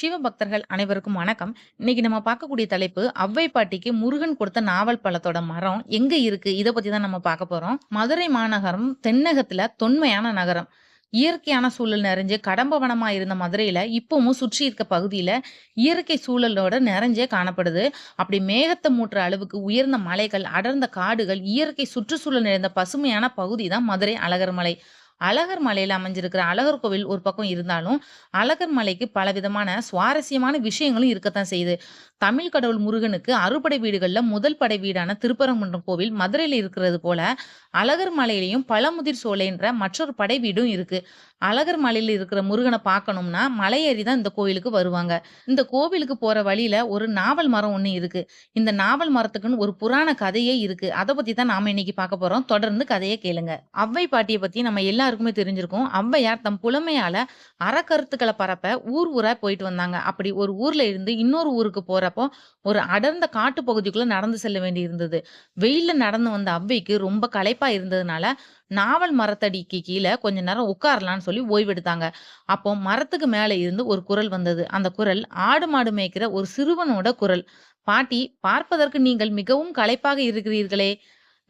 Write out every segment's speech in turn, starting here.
சிவபக்தர்கள் அனைவருக்கும் வணக்கம். இன்னைக்கு நம்ம பார்க்கக்கூடிய தலைப்பு, "அவ்வை பாட்டிக்கு முருகன் கொடுத்த நாவல் பழத்தோட மரம் எங்க இருக்கு?" இதை பத்தி தான் நம்ம பார்க்க போறோம். மதுரை மாநகரம் தென்னகத்துல தொன்மையான நகரம். இயற்கையான சூழல் நிறைஞ்சு கடம்பவனமா இருந்த மதுரையில, இப்பவும் சுற்றி இருக்க பகுதியில இயற்கை சூழலோட நிறைஞ்சே காணப்படுது. அப்படி மேகத்தை மூட்டுற அளவுக்கு உயர்ந்த மலைகள், அடர்ந்த காடுகள், இயற்கை சுற்றுச்சூழல் நிறைந்த பசுமையான பகுதி தான் மதுரை அழகர் மலை. அழகர் மலையில் அமைஞ்சிருக்கிற அழகர் கோவில் ஒரு பக்கம் இருந்தாலும், அழகர் மலைக்கு பலவிதமான சுவாரஸ்யமான விஷயங்களும் இருக்கத்தான் செய்யுது. தமிழ் கடவுள் முருகனுக்கு அறுபடை வீடுகளில் முதல் படை வீடான திருப்பரங்குன்றம் கோவில் மதுரையில் இருக்கிறது போல, அழகர் மலையிலையும் பழமுதிர் சோலைன்ற மற்றொரு படை வீடும் இருக்கு. அழகர் மலையில் இருக்கிற முருகனை பார்க்கணும்னா, மலை ஏறி தான் இந்த கோவிலுக்கு வருவாங்க. இந்த கோவிலுக்கு போற வழியில ஒரு நாவல் மரம் ஒன்று இருக்கு. இந்த நாவல் மரத்துக்குன்னு ஒரு புராண கதையே இருக்கு. அதை பத்தி தான் நாம இன்னைக்கு பார்க்க போறோம். தொடர்ந்து கதையை கேளுங்க. அவ்வை பாட்டியை பத்தி நம்ம எல்லா எல்லாருக்குமே தெரிஞ்சிருக்கும். ஔவையார் தம் புலமையால அறக்கருத்துக்களை பரப்ப ஊர் ஊரா போயிட்டு வந்தாங்க. அப்படி ஒரு ஊர்ல இருந்து இன்னொரு ஊருக்கு போறப்போ, ஒரு அடர்ந்த காட்டு பகுதிக்குள்ள நடந்து செல்ல வேண்டி இருந்தது வெயில்ல நடந்து வந்த அவ்வைக்கு ரொம்ப களைப்பா இருந்ததுனால, நாவல் மரத்தடிக்கு கீழே கொஞ்ச நேரம் உட்காரலான்னு சொல்லி ஓய்வெடுத்தாங்க. அப்போ மரத்துக்கு மேல இருந்து ஒரு குரல் வந்தது. அந்த குரல் ஆடு மாடு மேய்க்கிற ஒரு சிறுவனோட குரல். "பாட்டி, பார்ப்பதற்கு நீங்கள் மிகவும் களைப்பாக இருக்கிறீர்களே,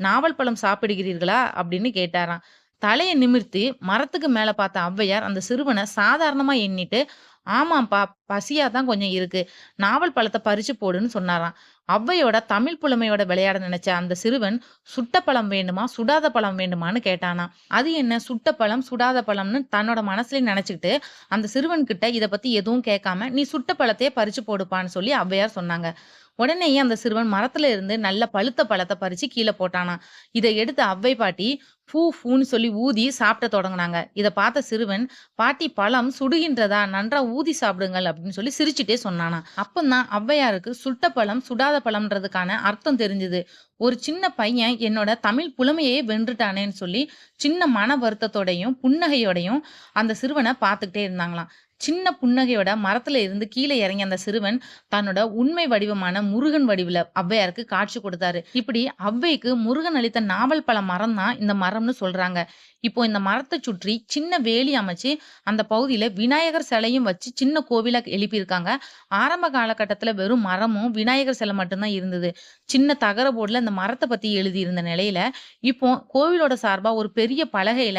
நாவல் பழம் சாப்பிடுகிறீர்களா?" அப்படின்னு கேட்டாராம். தலையை நிமிர்த்தி மரத்துக்கு மேல பார்த்த ஔவையார் அந்த சிறுவனை சாதாரணமா எண்ணிட்டு, "ஆமாம்ப்பா, பசியா தான் கொஞ்சம் இருக்கு. நாவல் பழத்தை பறிச்சு போடுன்னு" சொன்னாராம். ஔவையோட தமிழ் புலமையோட விளையாட நினைச்ச அந்த சிறுவன், "சுட்ட பழம் வேண்டுமா? சுடாத பழம் வேண்டுமான்னு?" கேட்டானாம். அது என்ன சுட்ட பழம், சுடாத பழம்னு தன்னோட மனசுலயே நினைச்சுக்கிட்டு, அந்த சிறுவன்கிட்ட இதை பத்தி எதுவும் கேட்காம, "நீ சுட்ட பழத்தையே பறிச்சு போடுப்பான்னு" சொல்லி ஔவையார் சொன்னாங்க. உடனேயே அந்த சிறுவன் மரத்துல இருந்து நல்ல பழுத்த பழத்தை பறிச்சு கீழே போட்டானா இதை எடுத்து ஔவை பாட்டி, பூ பூன்னு சொல்லி ஊதி சாப்பிட தொடங்கினாங்க இதை பார்த்த சிறுவன், "பாட்டி பழம் சுடுகின்றதா? நன்றா ஊதி சாப்பிடுங்கள்" அப்படின்னு சொல்லி சிரிச்சுட்டே சொன்னானா அப்பந்தான் ஔவையாருக்கு சுட்ட பழம், சுடாத பழம்ன்றதுக்கான அர்த்தம் தெரிஞ்சுது. ஒரு சின்ன பையன் என்னோட தமிழ் புலமையே வென்றுட்டானேன்னு சொல்லி, சின்ன மன வருத்தத்தோடையும், புன்னகையோடையும் அந்த சிறுவனை பார்த்துக்கிட்டே இருந்தாங்களாம். சின்ன புன்னகையோட மரத்துல இருந்து கீழே இறங்கி அந்த சிறுவன், தன்னோட உண்மை வடிவமான முருகன் வடிவில் ஔவையாருக்கு காட்சி கொடுத்தாரு. இப்படி ஔவைக்கு முருகன் அளித்த நாவல் பல மரம் தான் இந்த மரம்னு சொல்றாங்க. இப்போ இந்த மரத்தை சுற்றி சின்ன வேலி அமைச்சு, அந்த பகுதியில விநாயகர் சிலையும் வச்சு சின்ன கோவிலா எழுப்பியிருக்காங்க. ஆரம்ப காலகட்டத்துல வெறும் மரமும், விநாயகர் சிலை மட்டும்தான் இருந்தது. சின்ன தகர போர்டுல இந்த மரத்தை பத்தி எழுதியிருந்த நிலையில, இப்போ கோவிலோட சார்பா ஒரு பெரிய பலகையில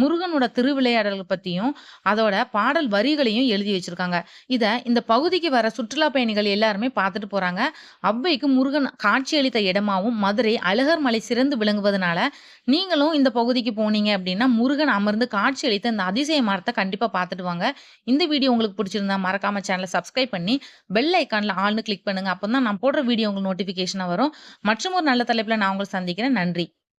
முருகனோட திருவிளையாடல்கள் பத்தியும், அதோட பாடல் வரிகளையும் எழுதி வச்சிருக்காங்க. இதை இந்த பகுதிக்கு வர சுற்றுலா பயணிகள் எல்லாருமே பார்த்துட்டு போறாங்க. அவ்வைக்கு முருகன் காட்சியளித்த இடமாவும் மதுரை அழகர் மலை சிறந்து விளங்குவதனால, நீங்களும் இந்த பகுதிக்கு போனீங்க அப்படின்னா, முருகன் அமர்ந்து காட்சியளித்த இந்த அதிசய மரத்தை கண்டிப்பா பார்த்துட்டு வாங்க. இந்த வீடியோ உங்களுக்கு பிடிச்சிருந்தா மறக்காம சேனலை சப்ஸ்கிரைப் பண்ணி, பெல் ஐகான்ல ஆள்னு கிளிக் பண்ணுங்க. அப்போ தான் நான் போடுற வீடியோ உங்களுக்கு நோட்டிஃபிகேஷனாக வரும். மற்றும் ஒரு நல்ல தலைப்பில் நான் உங்களை சந்திக்கிறேன். நன்றி.